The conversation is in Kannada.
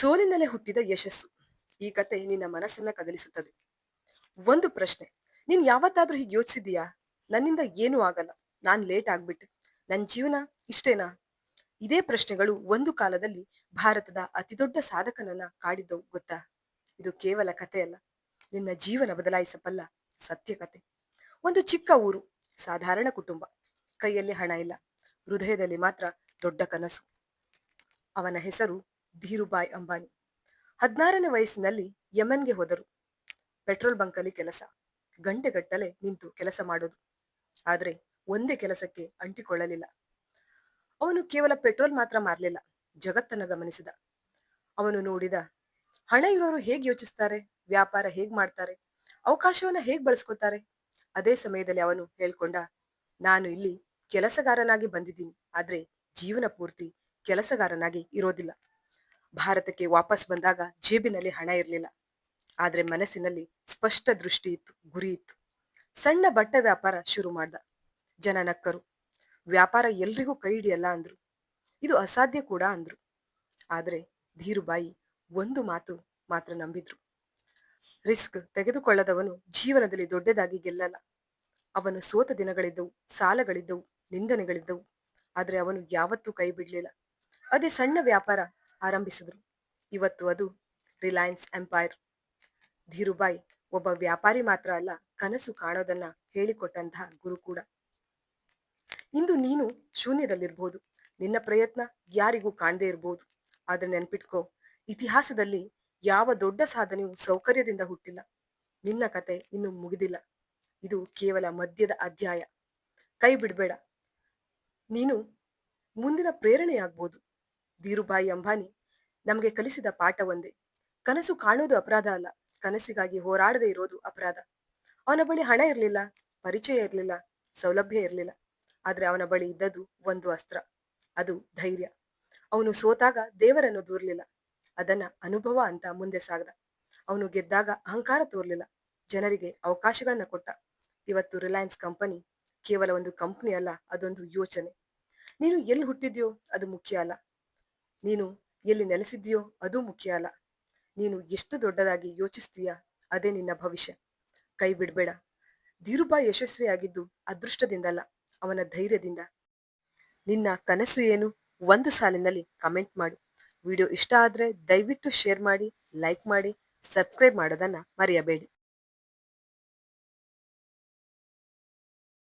ಸೋಲಿನಲ್ಲೇ ಹುಟ್ಟಿದ ಯಶಸ್ಸು. ಈ ಕತೆ ನಿನ್ನ ಮನಸ್ಸನ್ನ ಕದಲಿಸುತ್ತದೆ. ಒಂದು ಪ್ರಶ್ನೆ, ನೀನ್ ಯಾವತ್ತಾದ್ರೂ ಹೀಗೆ ಯೋಚಿಸಿದೀಯಾ ನನ್ನಿಂದ ಏನೂ ಆಗಲ್ಲ. ನಾನ್ ಲೇಟ್ ಆಗ್ಬಿಟ್ಟು. ನನ್ನ ಜೀವನ ಇಷ್ಟೇನಾ? ಇದೇ ಪ್ರಶ್ನೆಗಳು ಒಂದು ಕಾಲದಲ್ಲಿ ಭಾರತದ ಅತಿದೊಡ್ಡ ಸಾಧಕನನ್ನ ಕಾಡಿದ್ದವು, ಗೊತ್ತಾ? ಇದು ಕೇವಲ ಕಥೆಯಲ್ಲ. ನಿನ್ನ ಜೀವನ ಬದಲಾಯಿಸಬಲ್ಲ ಸತ್ಯ ಕತೆ. ಒಂದು ಚಿಕ್ಕ ಊರು, ಸಾಧಾರಣ ಕುಟುಂಬ. ಕೈಯಲ್ಲಿ ಹಣ ಇಲ್ಲ. ಹೃದಯದಲ್ಲಿ ಮಾತ್ರ ದೊಡ್ಡ ಕನಸು. ಅವನ ಹೆಸರು ಧೀರುಭಾಯ್ ಅಂಬಾನಿ. ಹದಿನಾರನೇ ವಯಸ್ಸಿನಲ್ಲಿ ಯಮನ್ಗೆ ಹೋದರು. ಪೆಟ್ರೋಲ್ ಬಂಕಲ್ಲಿ ಕೆಲಸ. ಗಂಟೆಗಟ್ಟಲೆ ನಿಂತು ಕೆಲಸ ಮಾಡೋದು. ಆದರೆ ಒಂದೇ ಕೆಲಸಕ್ಕೆ ಅಂಟಿಕೊಳ್ಳಲಿಲ್ಲ. ಅವನು ಕೇವಲ ಪೆಟ್ರೋಲ್ ಮಾತ್ರ ಮಾರಲಿಲ್ಲ, ಜಗತ್ತನ್ನ ಗಮನಿಸಿದ. ಅವನು ನೋಡಿದ, ಹಣ ಇರೋರು ಹೇಗೆ ಯೋಚಿಸ್ತಾರೆ, ವ್ಯಾಪಾರ ಹೇಗ್ ಮಾಡ್ತಾರೆ, ಅವಕಾಶವನ್ನ ಹೇಗ್ ಬಳಸ್ಕೊತಾರೆ? ಅದೇ ಸಮಯದಲ್ಲಿ ಅವನು ಹೇಳ್ಕೊಂಡ, ನಾನು ಇಲ್ಲಿ ಕೆಲಸಗಾರನಾಗಿ ಬಂದಿದ್ದೀನಿ, ಆದ್ರೆ ಜೀವನ ಪೂರ್ತಿ ಕೆಲಸಗಾರನಾಗಿ ಇರೋದಿಲ್ಲ. ಭಾರತಕ್ಕೆ ವಾಪಸ್ ಬಂದಾಗ ಜೇಬಿನಲ್ಲಿ ಹಣ ಇರಲಿಲ್ಲ. ಆದರೆ ಮನಸ್ಸಿನಲ್ಲಿ ಸ್ಪಷ್ಟ ದೃಷ್ಟಿ ಇತ್ತು, ಗುರಿ ಇತ್ತು. ಸಣ್ಣ ಬಟ್ಟೆ ವ್ಯಾಪಾರ ಶುರು ಮಾಡ್ದ. ಜನ ನಕ್ಕರು. ವ್ಯಾಪಾರ ಎಲ್ರಿಗೂ ಕೈ ಹಿಡಿಯಲ್ಲ ಅಂದ್ರು. ಇದು ಅಸಾಧ್ಯ ಕೂಡ ಅಂದ್ರು. ಆದರೆ ಧೀರುಬಾಯಿ ಒಂದು ಮಾತು ಮಾತ್ರ ನಂಬಿದ್ರು. ರಿಸ್ಕ್ ತೆಗೆದುಕೊಳ್ಳದವನು ಜೀವನದಲ್ಲಿ ದೊಡ್ಡದಾಗಿ ಗೆಲ್ಲಲ್ಲ. ಅವನು ಸೋತ ದಿನಗಳಿದ್ದವು, ಸಾಲಗಳಿದ್ದವು, ನಿಂದನೆಗಳಿದ್ದವು. ಆದ್ರೆ ಅವನು ಯಾವತ್ತೂ ಕೈ ಬಿಡಲಿಲ್ಲ. ಅದೇ ಸಣ್ಣ ವ್ಯಾಪಾರ ಆರಂಭಿಸಿದ್ರು. ಇವತ್ತು ಅದು ರಿಲಯನ್ಸ್ ಎಂಪೈರ್. ಧೀರುಬಾಯಿ ಒಬ್ಬ ವ್ಯಾಪಾರಿ ಮಾತ್ರ ಅಲ್ಲ, ಕನಸು ಕಾಣೋದನ್ನ ಹೇಳಿಕೊಟ್ಟಂತಹ ಗುರು ಕೂಡ. ಇಂದು ನೀನು ಶೂನ್ಯದಲ್ಲಿರ್ಬೋದು. ನಿನ್ನ ಪ್ರಯತ್ನ ಯಾರಿಗೂ ಕಾಣದೇ ಇರಬಹುದು ಆದ್ರೆ ನೆನ್ಪಿಟ್ಕೋ, ಇತಿಹಾಸದಲ್ಲಿ ಯಾವ ದೊಡ್ಡ ಸಾಧನೆಯು ಸೌಕರ್ಯದಿಂದ ಹುಟ್ಟಿಲ್ಲ. ನಿನ್ನ ಕತೆ ಇನ್ನು ಮುಗಿದಿಲ್ಲ. ಇದು ಕೇವಲ ಮದ್ಯದ ಅಧ್ಯಾಯ. ಕೈ ಬಿಡಬೇಡ. ನೀನು ಮುಂದಿನ ಪ್ರೇರಣೆಯಾಗ್ಬೋದು. ಧೀರುಭಾಯಿ ಅಂಬಾನಿ ನಮಗೆ ಕಲಿಸಿದ ಪಾಠ ಒಂದೇ. ಕನಸು ಕಾಣೋದು ಅಪರಾಧ ಅಲ್ಲ. ಕನಸಿಗಾಗಿ ಹೋರಾಡದೆ ಇರೋದು ಅಪರಾಧ. ಅವನ ಬಳಿ ಹಣ ಇರಲಿಲ್ಲ, ಪರಿಚಯ ಇರಲಿಲ್ಲ, ಸೌಲಭ್ಯ ಇರಲಿಲ್ಲ. ಆದ್ರೆ ಅವನ ಬಳಿ ಇದ್ದದ್ದು ಒಂದು ಅಸ್ತ್ರ. ಅದು ಧೈರ್ಯ. ಅವನು ಸೋತಾಗ ದೇವರನ್ನು ದೂರಲಿಲ್ಲ. ಅದನ್ನ ಅನುಭವ ಅಂತ ಮುಂದೆ ಸಾಗದ. ಅವನು ಗೆದ್ದಾಗ ಅಹಂಕಾರ ತೋರ್ಲಿಲ್ಲ. ಜನರಿಗೆ ಅವಕಾಶಗಳನ್ನ ಕೊಟ್ಟ. ಇವತ್ತು ರಿಲಯನ್ಸ್ ಕಂಪನಿ ಕೇವಲ ಒಂದು ಕಂಪನಿ ಅಲ್ಲ, ಅದೊಂದು ಯೋಚನೆ. ನೀನು ಎಲ್ಲಿ ಹುಟ್ಟಿದ್ಯೋ ಅದು ಮುಖ್ಯ ಅಲ್ಲ. ನೀನು ಎಲ್ಲಿ ನೆಲೆಸಿದ್ದೀಯೋ ಅದು ಮುಖ್ಯ ಅಲ್ಲ. ನೀನು ಎಷ್ಟು ದೊಡ್ಡದಾಗಿ ಯೋಚಿಸ್ತೀಯ ಅದೇ ನಿನ್ನ ಭವಿಷ್ಯ. ಕೈ ಬಿಡಬೇಡ. ಧೀರುಬಾ ಯಶಸ್ವಿಯಾಗಿದ್ದು ಅದೃಷ್ಟದಿಂದಲ್ಲ, ಅವನ ಧೈರ್ಯದಿಂದ. ನಿನ್ನ ಕನಸು ಏನು? ಒಂದು ಸಾಲಿನಲ್ಲಿ ಕಮೆಂಟ್ ಮಾಡು. ವಿಡಿಯೋ ಇಷ್ಟ ಆದರೆ ದಯವಿಟ್ಟು ಶೇರ್ ಮಾಡಿ, ಲೈಕ್ ಮಾಡಿ, ಸಬ್ಸ್ಕ್ರೈಬ್ ಮಾಡೋದನ್ನ ಮರೆಯಬೇಡಿ.